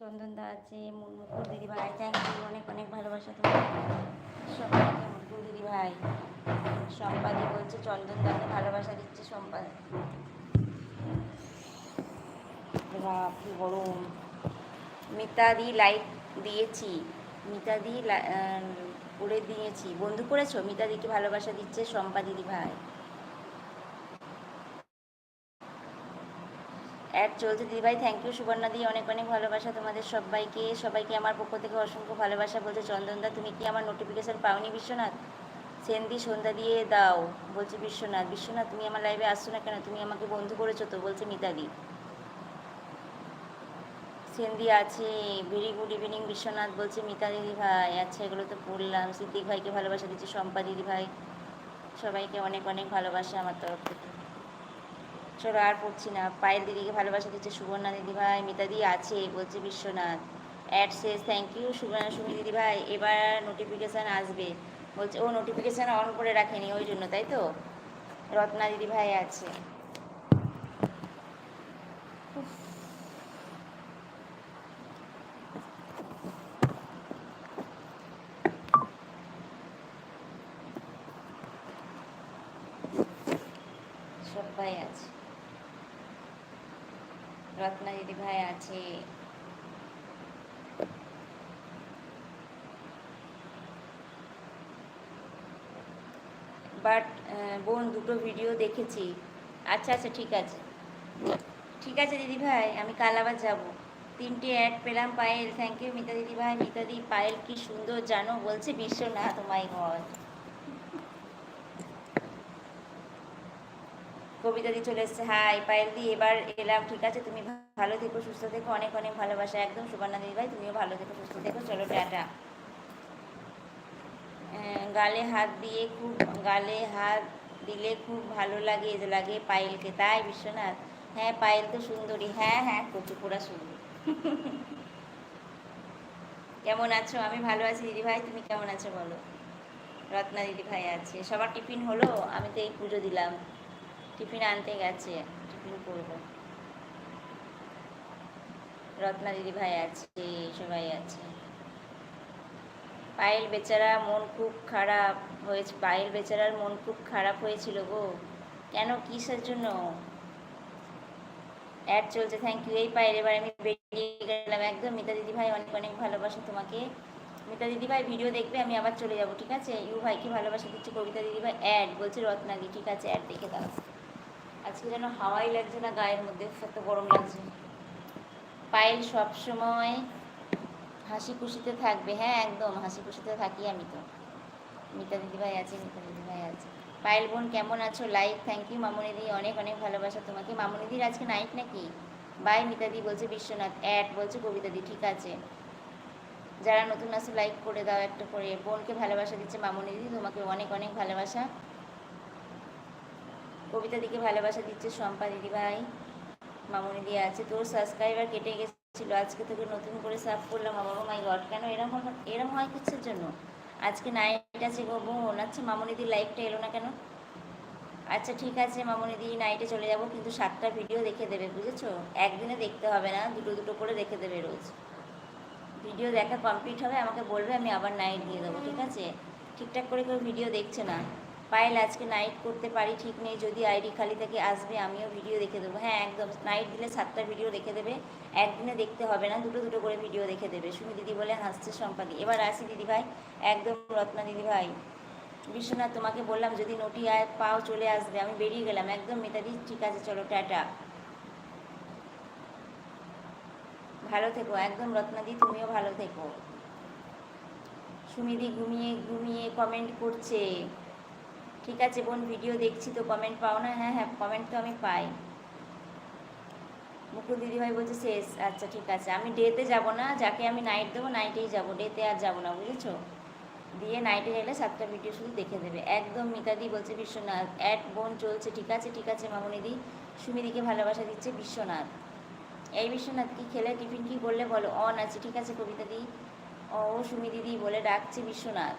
চন্দনদা আছে মুকুল দিদি ভাই থ্যাংক ইউ অনেক অনেক ভালোবাসা তোমার সবাইকে মুকুল দিদি ভাই সম্পাদি বলছে চন্দনদাকে ভালোবাসা দিচ্ছে সম্পাদ। কি গরম। মিতাদি লাইক দিয়েছি, মিতাদি করে দিয়েছি। বন্ধু করেছ? মিতাদিকে ভালোবাসা দিচ্ছে সম্পা দিদি অ্যাড চলছে দিদিভাই থ্যাংক ইউ সুবর্ণা দি, অনেক অনেক ভালোবাসা তোমাদের সবাইকে। সবাইকে আমার পক্ষ থেকে অসংখ্য ভালোবাসা। বলছে চন্দনদা তুমি কি আমার নোটিফিকেশান পাওনি বিশ্বনাথ? সেন্দি, সন্ধ্যা দিয়ে দাও, বলছে, বিশ্বনাথ বিশ্বনাথ, তুমি আমার লাইভে আসছো না কেন? তুমি আমাকে বন্ধু করেছ তো, বলছে মিতাদি সেন্দি আছে ভেরি গুড ইভিনিং বিশ্বনাথ, বলছে, মিতা দিদি ভাই আচ্ছা এগুলো তো পড়লাম সিদ্দিক ভাইকে ভালোবাসা দিচ্ছে, শম্পা দিদি ভাই সবাইকে অনেক অনেক ভালোবাসা আমার তরফ থেকে। চলো আর পড়ছি না। পায়েল দিদিকে ভালোবাসা দিচ্ছে সুবর্ণা দিদি ভাই মিতা দি আছে, বলছে বিশ্বনাথ। অ্যাড শেষ থ্যাংক ইউ সুবর্ণা সুমি দিদি ভাই এবার নোটিফিকেশান আসবে। বলছে, ও নোটিফিকেশান অন করে রাখেনি, ওই জন্য, তাই তো? রত্না দিদি ভাই আছে। সবাই আছে। রত্না দিদি ভাই আছে। বাট বোন, দুটো ভিডিও দেখেছি। আচ্ছা আচ্ছা ঠিক আছে। ঠিক আছে, দিদি ভাই, আমি কাল আবার যাব। তিনটে অ্যাড পেলাম পায়েল। থ্যাংক ইউ মিতা দিদি ভাই। মিতা দি, পায়েল কি সুন্দর জানো, বলছে বিশ্বনাথ মাই গড। কবিতা দিয়ে চলে এসছে, হাই, পায়েল দি, এবার এলাম, ঠিক আছে? তুমি ভালো থেকো, সুস্থ থেকো, অনেক অনেক ভালোবাসা, একদম সুবর্ণা দিদি ভাই, তুমিও ভালো থেকো, সুস্থ থেকো, চলো টাটা। গালে হাত দিয়ে খুব, গালে হাত দিলে খুব ভালো লাগে লাগে পায়েলকে, তাই বিশ্বনাথ? হ্যাঁ পায়েল তো সুন্দরী হ্যাঁ হ্যাঁ কচু পোড়া সুন্দর। কেমন আছো? আমি ভালো আছি দিদি ভাই, তুমি কেমন আছো বলো? রত্না দিদি ভাই আছে, সবার টিফিন হলো? আমি তো এই পুজো দিলাম। টিফিন আনতে গেছে, টিফিন করব। রত্না দিদি ভাই আছে, সবাই আছে। পায়েল বেচারা মন খুব খারাপ হয়েছে পায়েল বেচারার মন খুব খারাপ হয়েছিল গো। কেন, কিসের জন্য? অ্যাড চলছে থ্যাংক ইউ এই পায়েল, এবার আমি বেরিয়ে গেলাম। একদম মিতা দিদি ভাই অনেক অনেক ভালোবাসা তোমাকে। মিতা দিদি ভাই ভিডিও দেখবে, আমি আবার চলে যাব, ঠিক আছে? ইউ ভাইকে ভালোবাসা দিচ্ছি, কবিতা দিদি ভাই অ্যাড। বলছে রত্নাদি ঠিক আছে, অ্যাড দেখে দাও। আজকে যেন হাওয়াই লাগছে না গায়ের মধ্যে, এত গরম লাগছে। পায়েল সব সময় হাসি খুশিতে থাকবে। হ্যাঁ একদম হাসি খুশিতে থাকি আমি তো। মিতা দিদিভাই আছে, মিতা দিদিভাই আছে। পায়েল বোন, কেমন আছো? লাইক থ্যাংক ইউ মামুনিদি অনেক অনেক ভালোবাসা তোমাকে। মামুনিদির আজকে নাইট নাকি? বাই মিতাদি বলছে বিশ্বনাথ। অ্যাড বলছে কবিতাদি ঠিক আছে। যারা নতুন আসে লাইক করে দাও একটা করে। বোনকে ভালোবাসা দিচ্ছে মামুনিদি তোমাকে অনেক অনেক ভালোবাসা। কবিতা দিকে ভালোবাসা দিচ্ছে শম্পা দিদিভাই মামুনি দিয়ে আছে। তোর সাবস্ক্রাইবার কেটে গেছিল, আজকে তোকে নতুন করে সাফ করলাম। আমার মাই গড কেন এরম হয় এরম হয় কিসের জন্য? আজকে নাইট আছে গো বোন আচ্ছা মামুনিদির লাইভটা এলো না কেন? আচ্ছা ঠিক আছে মামুনিদি নাইটে চলে যাব, কিন্তু সাতটা ভিডিও দেখে দেবে, বুঝেছ? একদিনে দেখতে হবে না, দুটো দুটো করে দেখে দেবে রোজ। ভিডিও দেখা কমপ্লিট হবে, আমাকে বলবে, আমি আবার নাইট দিয়ে দেবো, ঠিক আছে? ঠিকঠাক করে কেউ ভিডিও দেখছে না। পায়েল আজকে নাইট করতে পারি, ঠিক নেই, যদি আইডি খালি থেকে আসবে, আমিও ভিডিও দেখে দেবো। হ্যাঁ একদম নাইট দিলে সাতটা ভিডিও দেখে দেবে, একদিনে দেখতে হবে না, দুটো দুটো করে ভিডিও দেখে দেবে। সুমি দিদি বলে, হাসছে সম্পাদি। এবার আসি দিদি ভাই, একদম রত্না দিদি ভাই। বিশ্বনাথ, তোমাকে বললাম, যদি নোটি আয় পাও, চলে আসবে। আমি বেরিয়ে গেলাম। একদম মিতাদি ঠিক আছে, চলো, টাটা। ভালো থেকো, একদম রত্নাদি তুমিও ভালো থেকো। সুমিদি ঘুমিয়ে ঘুমিয়ে কমেন্ট করছে। ঠিক আছে বোন ভিডিও দেখছি তো কমেন্ট পাও না? হ্যাঁ হ্যাঁ কমেন্ট তো আমি পাই। মুকুল দিদিভাই বলছে, শেষ। আচ্ছা ঠিক আছে। আমি ডেতে যাব না, যাকে আমি নাইট দেবো নাইটেই যাব। ডেতে আর যাব না, বুঝেছ? দিয়ে নাইটে গেলে সাতটা ভিডিও শুধু দেখে দেবে। একদম মিতাদি বলছে, বিশ্বনাথ। অ্যাড বোন চলছে, ঠিক আছে ঠিক আছে মামুনিদি সুমিদিকে ভালোবাসা দিচ্ছে বিশ্বনাথ। এই বিশ্বনাথ, কি খেলে? টিফিন কি করলে বলো? অন আছে, ঠিক আছে, কবিতা দি। ও সুমি দিদি বলে, ডাকছে বিশ্বনাথ।